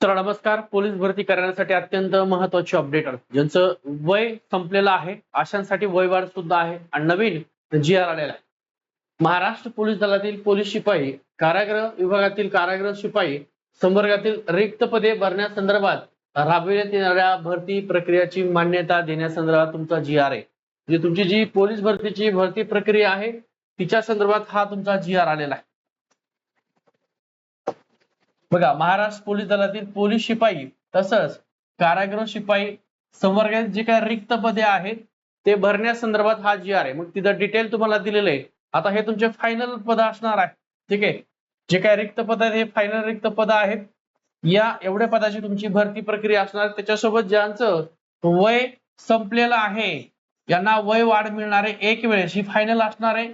तर नमस्कार. पोलीस भरती करण्यासाठी अत्यंत महत्वाची अपडेट ज्यांचं वय संपलेलं आहे अशांसाठी वयवाढ सुद्धा आहे आणि नवीन जी आर आलेला आहे. महाराष्ट्र पोलीस दलातील पोलीस शिपाई कारागृह विभागातील कारागृह शिपाई संवर्गातील रिक्त पदे भरण्यासंदर्भात राबविण्यात येणाऱ्या भरती प्रक्रियाची मान्यता देण्यासंदर्भात तुमचा जी आर आहे. म्हणजे तुमची जी पोलीस भरतीची भरती प्रक्रिया आहे तिच्या संदर्भात हा तुमचा जी आर आलेला आहे. बघा महाराष्ट्र पोलीस दलातील पोलीस शिपाई तसंच कारागृह शिपाई संवर्गात जे काही रिक्त पदे आहेत ते भरण्यासंदर्भात हा जी आर आहे. मग तिथं डिटेल तुम्हाला दिलेलं आहे. आता हे तुमचे फायनल पद असणार आहे. ठीक आहे? जे काही रिक्त पद आहेत हे फायनल रिक्त पद आहेत. या एवढ्या पदाची तुमची भरती प्रक्रिया असणार. त्याच्यासोबत ज्यांचं वय संपलेलं आहे यांना वय वाढ मिळणार आहे. एक वेळेस ही फायनल असणार आहे.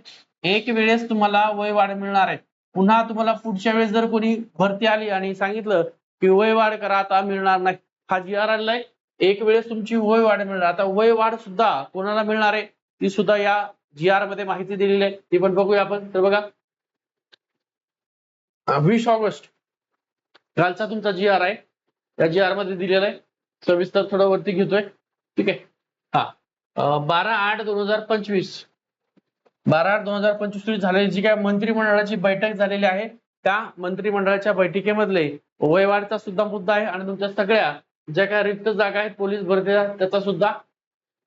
एक वेळेस तुम्हाला वय वाढ मिळणार आहे. पुन्हा तुम्हाला पुढच्या वेळेस जर कोणी भरती आली आणि सांगितलं की वय वाढ करा आता मिळणार नाही. हा जी आर आलेला एक वेळेस तुमची वय वाढ मिळणार. आता वय वाढ सुद्धा कोणाला मिळणार आहे ती सुद्धा या जी आरमध्ये माहिती दिलेली आहे. ती पण बघूया आपण. तर बघा वीस ऑगस्ट कालचा तुमचा जी आर आहे. या जी आरमध्ये दिलेला आहे. सविस्तर थोडं वरती घेतोय. ठीक आहे. हा. बारा आठ दोन हजार पंचवीस. बारा आठ दोन हजार पंचवीस रोजी झालेली जी काय मंत्रिमंडळाची बैठक झालेली आहे त्या मंत्रिमंडळाच्या बैठकीमधले वयवाढचा सुद्धा मुद्दा आहे आणि तुमच्या सगळ्या ज्या काही रिक्त जागा आहेत पोलीस भरतीच्या त्याचा सुद्धा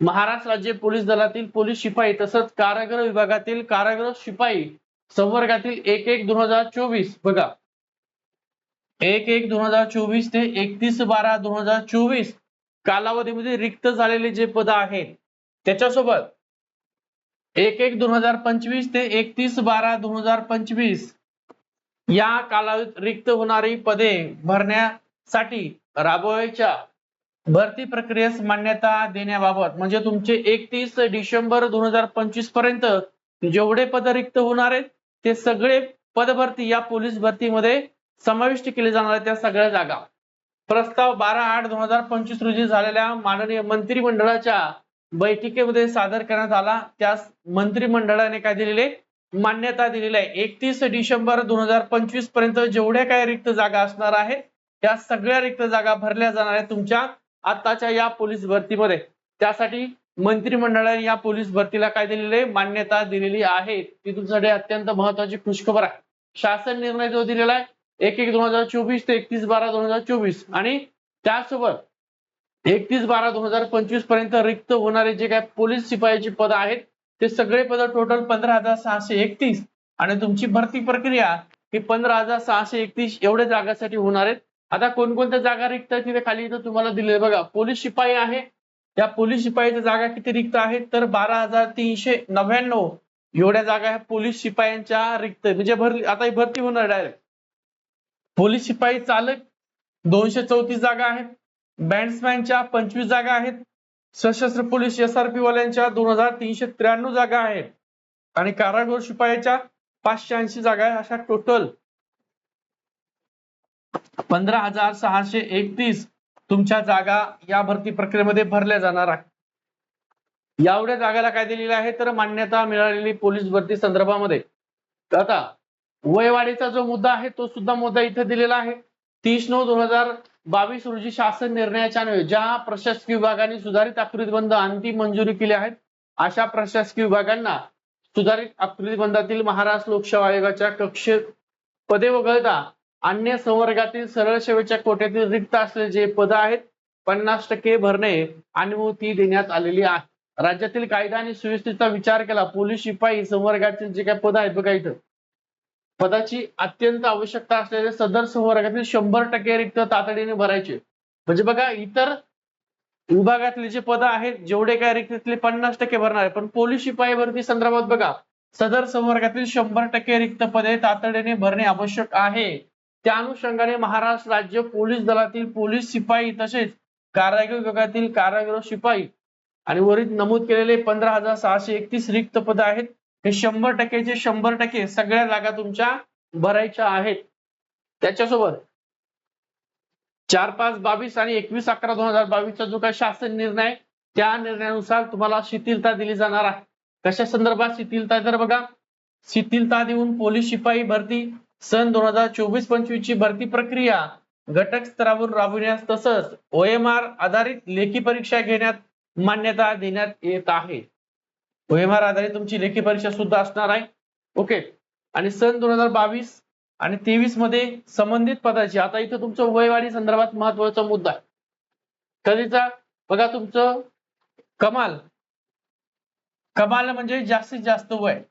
महाराष्ट्र राज्य पोलीस दलातील पोलीस शिपाई तसंच कारागृह विभागातील कारागृह शिपाई संवर्गातील एक एक दोन हजार चोवीस बघा. एक एक दोन हजार चोवीस ते एकतीस बारा दोन हजार चोवीस कालावधीमध्ये रिक्त झालेले जे पद आहेत त्याच्यासोबत एक एक दोन हजार पंचवीस ते एकतीस बारा दोन हजार पंचवीस या कालावधीत रिक्त होणारी पदे भरण्यासाठी राबवायच्या भरती प्रक्रियेस मान्यता देण्याबाबत म्हणजे तुमचे एकतीस डिसेंबर दोन हजार पंचवीसपर्यंत जेवढे पद रिक्त होणार आहेत ते सगळे पदभरती या पोलीस भरतीमध्ये समाविष्ट केले जाणार आहेत त्या सगळ्या जागा. प्रस्ताव बारा आठ दोन हजार पंचवीस रोजी झालेल्या माननीय मंत्रिमंडळाच्या बैठकीमध्ये सादर करण्यात आला. त्यास मंत्रिमंडळाने काय दिलेले? मान्यता दिलेली आहे. एकतीस डिसेंबर दोन हजार पंचवीसपर्यंत जेवढ्या काही रिक्त जागा असणार आहेत त्या सगळ्या रिक्त जागा भरल्या जाणार आहेत तुमच्या आताच्या या पोलीस भरतीमध्ये. त्यासाठी मंत्रिमंडळाने या पोलीस भरतीला काय दिलेली? आहे मान्यता दिलेली आहे. ती तुमच्यासाठी अत्यंत महत्वाची खुशखबर आहे. शासन निर्णय जो दिलेला आहे एक एक दोन हजार चोवीस ते एकतीस बारा दोन हजार चोवीस. आणि त्यासोबत एकतीस बारा दोन हजार पंचवीसपर्यंत रिक्त होणारे जे काय पोलीस शिपायाची पद आहेत ते सगळे पद टोटल पंधरा हजार सहाशे एकतीस. आणि तुमची भरती प्रक्रिया ही पंधरा हजार सहाशे एकतीस एवढ्या जागासाठी होणार आहेत. आता कोणकोणत्या जागा रिक्त आहेत तिथे खाली इथं तुम्हाला दिले बघा पोलीस शिपाई आहे. त्या पोलीस शिपाईच्या जागा किती रिक्त आहेत? तर बारा हजार तीनशे नव्याण्णव एवढ्या जागा ह्या पोलीस शिपायांच्या रिक्त म्हणजे भरली आता ही भरती होणार डायरेक्ट पोलीस शिपाई चालक दोनशे चौतीस जागा आहेत. बँड्समॅनच्या पंचवीस जागा आहेत. सशस्त्र पोलीस एस आर पी वाल्यांच्या दोन हजार तीनशे त्र्याण्णव जागा आहेत. आणि कारागृह शिपायाच्या पाचशे ऐंशी जागा आहेत अशा टोटल पंधरा हजार सहाशे एकतीस तुमच्या जागा या भरती प्रक्रियेमध्ये भरल्या जाणार आहे एवढ्या जागाला काय दिलेलं आहे? तर मान्यता मिळालेली पोलीस भरती संदर्भामध्ये. आता वयवाढीचा जो मुद्दा आहे तो सुद्धा मुद्दा इथे दिलेला आहे. तीस नऊ दोन हजार बावीस रोजी शासन निर्णयाच्या अन्वये ज्या प्रशासकीय विभागाने सुधारित आकृतीबंध अंतिम मंजुरी केली आहेत अशा प्रशासकीय विभागांना सुधारित आकृतीबंधातील महाराष्ट्र लोकसेवा आयोगाच्या कक्षेत पदे वगळता अन्य संवर्गातील सरळ सेवेच्या कोट्यातील रिक्त असलेले जे पद आहेत पन्नास टक्के भरणे अनुमती देण्यात आलेली आहे. राज्यातील कायदा आणि सुव्यवस्थेचा विचार केला पोलीस शिपाई संवर्गातील जे काही पद आहेत बघा इथं. पदाची अत्यंत आवश्यकता असलेले सदर संवर्गातील शंभर टक्के रिक्त तातडीने भरायचे. म्हणजे बघा इतर विभागातले जे पद आहेत जेवढे काय रिक्त तिथले पन्नास टक्के भरणार आहे पण पोलीस शिपाई भरती संदर्भात बघा सदर संवर्गातील शंभर टक्के रिक्त पदे तातडीने भरणे आवश्यक आहे. त्या अनुषंगाने महाराष्ट्र राज्य पोलीस दलातील पोलीस शिपाई तसेच कारागृह विभागातील कारागृह शिपाई आणि वरील नमूद केलेले पंधरा हजार सहाशे एकतीस रिक्त पद आहेत. हे शंभर टक्केचे शंभर टक्के सगळ्या जागा तुमच्या भरायच्या आहेत. त्याच्यासोबत चार पाच बावीस आणि एकवीस अकरा दोन हजार बावीसचा जो काही शासन निर्णय त्या निर्णयानुसार तुम्हाला शिथिलता दिली जाणार आहे. कशा संदर्भात शिथिलता तर बघा शिथिलता देऊन पोलीस शिपाई भरती सन दोन हजार चोवीस पंचवीस ची भरती प्रक्रिया घटक स्तरावर राबविण्यास तसंच ओएमआर आधारित लेखी परीक्षा घेण्यात मान्यता देण्यात येत आहे. व्यवहार आधारित तुमची लेखी परीक्षा सुद्धा असणार आहे. ओके. आणि सन दोन हजार बावीस आणि तेवीसमध्ये संबंधित पदाची आता इथं तुमचं वयवाढी संदर्भात महत्त्वाचा मुद्दा आहे. कधीचा? बघा तुमचं कमाल. कमाल म्हणजे जास्तीत जास्त वय.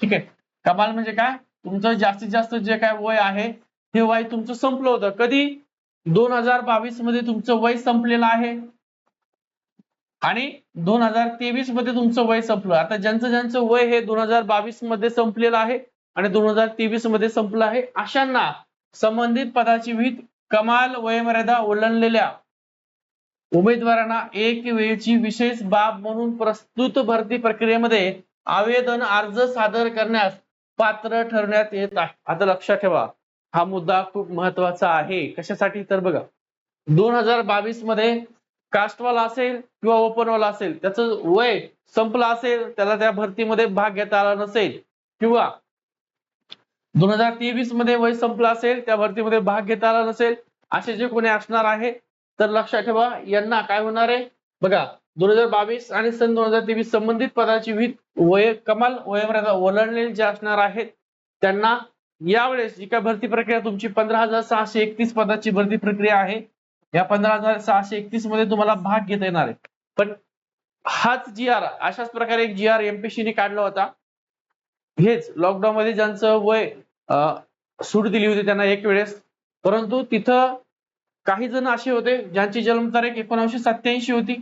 ठीक आहे. कमाल म्हणजे काय? तुमचं जास्तीत जास्त जे काय वय आहे हे वय तुमचं संपलं होतं. कधी? दोन हजार बावीसमध्ये तुमचं वय संपलेलं आहे. आणि दोन हजार तेवीसमध्ये तुमचं वय संपलं. आता ज्यांचं ज्यांचं वय हे दोन हजार बावीसमध्ये संपलेलं आहे आणि दोन हजार तेवीसमध्ये संपलं आहे अशांना संबंधित पदाची विहित कमाल वयमर्यादा ओलांडलेल्या उमेदवारांना एक वेळची विशेष बाब म्हणून प्रस्तुत भरती प्रक्रियेमध्ये आवेदन अर्ज सादर करण्यास पात्र ठरण्यात येत आहे. आता लक्षात ठेवा हा मुद्दा खूप महत्त्वाचा आहे. कशासाठी? तर बघा दोन हजार बावीसमध्ये कास्टवाला असेल किंवा ओपनवाला असेल त्याचं वय संपलं असेल त्याला त्या भरतीमध्ये भाग घेता आला नसेल किंवा दोन हजार तेवीसमध्ये वय संपलं असेल त्या भरतीमध्ये भाग घेता आला नसेल असे जे कोणी असणार आहे तर लक्षात ठेवा यांना काय होणार आहे? बघा दोन हजार बावीस आणि सन दोन हजार तेवीस संबंधित पदाची विहित वय कमाल वयमर्यादा ओलांडलेले जे असणार आहेत त्यांना यावेळेस जी काय भरती प्रक्रिया तुमची पंधरा हजार सहाशे एकतीस पदाची भरती प्रक्रिया आहे. या पंधरा हजार सहाशे एकतीसमध्ये तुम्हाला भाग घेता येणार आहे. पण हाच जी आर अशाच प्रकारे एक जी आर एमपीसी ने काढला होता. हेच लॉकडाऊन मध्ये ज्यांचं वय सूट दिली होती त्यांना एक वेळेस. परंतु तिथं काही जण असे होते ज्यांची जन्मतारीख एकोणीसशे सत्याऐंशी होती.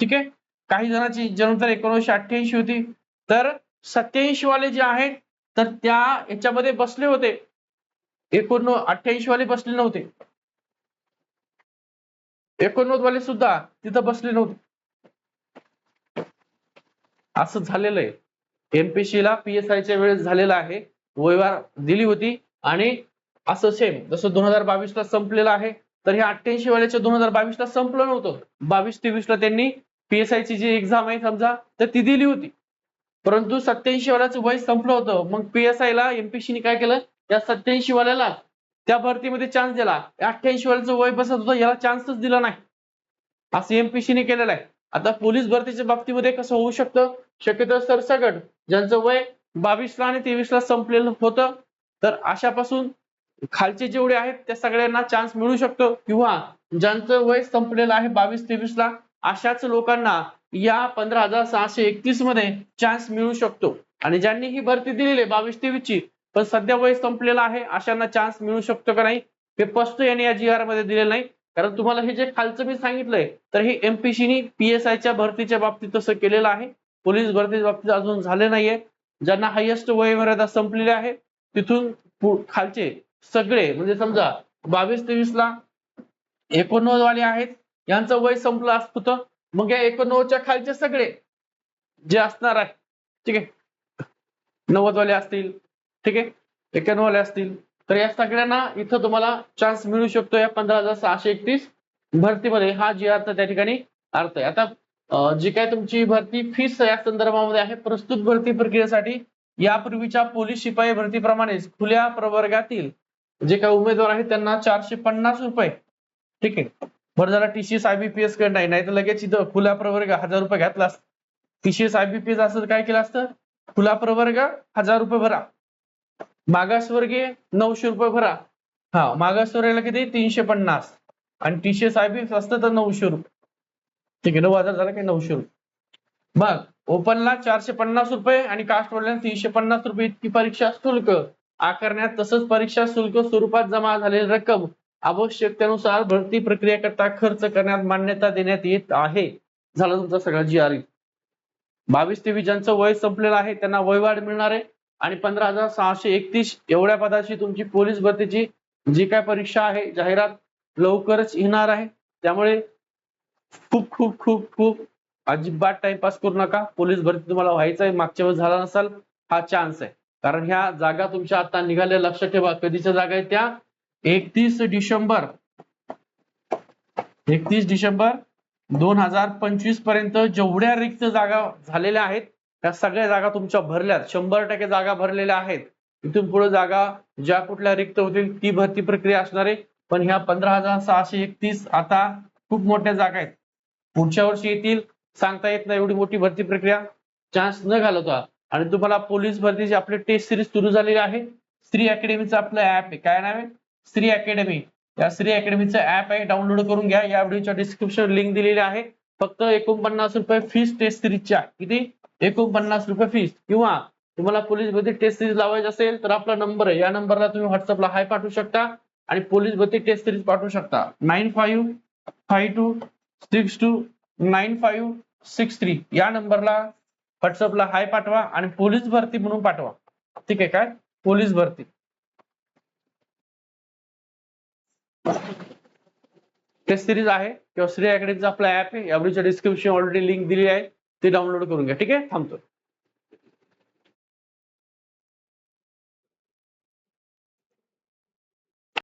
ठीक आहे? काही जणांची जन्मतारीख एकोणीसशे अठ्ठ्याऐंशी होती. तर सत्याऐंशी वाले जे आहेत तर त्या याच्यामध्ये बसले होते. एकोण अठ्ठ्याऐंशी वाले बसले नव्हते. एकोणनव्वद वाले सुद्धा? तिथं बसले नव्हते. असं झालेलं आहे. एमपीसी ला पीएसआयच्या वेळेस झालेला आहे. वयवार दिली होती. आणि असं सेम जसं दोन हजार बावीस ला संपलेलं आहे तर हे अठ्ठ्याऐंशी वाल्याच्या दोन हजार बावीस ला संपलं नव्हतं. बावीस तेवीस ला त्यांनी पीएसआय ची जी एक्झाम आहे समजा तर ती दिली होती. परंतु सत्याऐंशी वाल्याचं वय संपलं होतं. मग पीएसआय ला एमपीसीने काय केलं? त्या सत्याऐंशी वाल्याला त्या भरतीमध्ये चान्स दिला. अठ्ठ्याऐंशी वाल्याचं वय बसत होतं याला चान्सच दिला नाही. असं एमपीसी ने केलेलं आहे. आता पोलीस भरतीच्या बाबतीमध्ये कसं होऊ शकतं? शक्यतो सरसकट ज्यांचं वय बावीसला आणि तेवीसला संपलेलं होतं तर अशापासून खालचे जेवढे आहेत त्या सगळ्यांना चान्स मिळू शकतो. किंवा ज्यांचं वय संपलेलं आहे बावीस तेवीस ला अशाच लोकांना या पंधरा हजार सहाशे एकतीसमध्ये चान्स मिळू शकतो. आणि ज्यांनी ही भरती दिलेली आहे बावीस तेवीस ची पण सध्या वय संपलेलं आहे अशांना चान्स मिळू शकतो का नाही हे स्पष्ट यांनी या जी आरमध्ये दिलेलं नाही. कारण तुम्हाला हे जे खालचं मी सांगितलंय तर हे एमपीसीनी पीएसआय च्या भरतीच्या बाबतीत तसं केलेलं आहे. पोलीस भरतीच्या बाबतीत अजून झाले नाहीये. ज्यांना हायेस्ट वय मर्यादा संपलेली आहे तिथून खालचे सगळे म्हणजे समजा बावीस तेवीस ला एकोणनव्वद वाले आहेत यांचं वय संपलं असत मग या एकोणनव्वदच्या खालचे सगळे जे असणार आहे ठीक आहे नव्वद वाले असतील ठीक आहे? एक्क्याण्णव वाले असतील. तर या सगळ्यांना इथं तुम्हाला चान्स मिळू शकतो या पंधरा हजार सहाशे एकतीस भरतीमध्ये. हा जी अर्थ त्या ठिकाणी अर्थ आहे. आता जी काय तुमची भरती फीस या संदर्भामध्ये आहे प्रस्तुत भरती प्रक्रियेसाठी यापूर्वीच्या पोलीस शिपाई भरतीप्रमाणेच खुल्या प्रवर्गातील जे काही उमेदवार आहेत त्यांना चारशे पन्नास रुपये. ठीक आहे? बरं झालं टीसीएस आयबीपीएसकडे नाही नाहीतर लगेच इथं खुला प्रवर्ग हजार रुपये घातला असता. टीसीएस आयबीपीएस असं तर काय केलं असतं? खुला प्रवर्ग हजार रुपये भरा. मागासवर्गीय नऊशे रुपये भरा. हा मागासवर्गीयला किती? तीनशे पन्नास. आणि टीसीएस साहेब असतं तर नऊशे रुपये. ठीक आहे नऊ हजार झाला की नऊशे रुपये. मग ओपनला चारशे पन्नास रुपये आणि कास्ट तीनशे पन्नास रुपये इतकी परीक्षा शुल्क. आकारण्यात तसंच परीक्षा शुल्क स्वरूपात जमा झालेली रक्कम आवश्यकतेनुसार भरती प्रक्रियेकरता खर्च करण्यात मान्यता देण्यात येत आहे. झालं तुमचा सगळा जी आर बावीस तेवीस ज्यांचं वय संपलेलं आहे त्यांना वयवाढ मिळणार आहे. आणि पंधरा हजार सहाशे एकतीस एवढ्या पदाची तुमची पोलीस भरतीची जी काय परीक्षा आहे जाहिरात लवकरच येणार आहे. त्यामुळे खूप खूप खूप खूप अजिबात टाइमपास करू नका. पोलीस भरती तुम्हाला व्हायचं आहे मागच्या वेळेस झाला नसाल हा चान्स आहे. कारण ह्या जागा तुमच्या आता निघाल्या लक्षात ठेवा. कधीच्या जागा आहेत त्या? एकतीस डिसेंबर. एकतीस डिसेंबर दोन हजार पंचवीसपर्यंत जेवढ्या रिक्त जागा झालेल्या आहेत ह्या सगळ्या जागा तुमच्या भरल्यात. शंभर टक्के जागा भरलेल्या आहेत. इथून पुढे जागा ज्या कुठल्या रिक्त होतील ती भरती प्रक्रिया असणार आहे. पण ह्या पंधरा हजार सहाशे एकतीस आता खूप मोठ्या जागा आहेत. पुढच्या वर्षी येतील सांगता येत नाही एवढी मोठी भरती प्रक्रिया. चान्स न घालवता. आणि तुम्हाला पोलीस भरतीची आपली टेस्ट सिरीज सुरू झालेली आहे. श्री अकॅडमीचं आपलं ऍप आहे. काय नाव आहे? श्री अकॅडमी या श्री अकॅडमीचं ऍप आहे. डाउनलोड करून घ्या. या व्हिडिओच्या डिस्क्रिप्शन लिंक दिलेली आहे. फक्त एकोणपन्नास रुपये फीस टेस्ट सिरीजच्या किती? एकोणपन्नास रुपये फीस किंवा तुम्हाला पोलीस भरती टेस्ट सिरीज लावायची असेल तर आपला नंबर आहे. या नंबरला तुम्ही व्हॉट्सअपला हाय पाठवू शकता आणि पोलीस भरती टेस्ट सिरीज पाठवू शकता. Nine five five two six two nine five six three या नंबरला व्हॉट्सअपला हाय पाठवा आणि पोलीस भरती म्हणून पाठवा. ठीक आहे काय? पोलीस भरती टेस्ट सिरीज आहे. किंवा श्री अकॅडमीचा आपला ऍप आहे. या डिस्क्रिप्शन ऑलरेडी लिंक दिली आहे. ते डाउनलोड करून घ्या. ठीक आहे? थांबतो.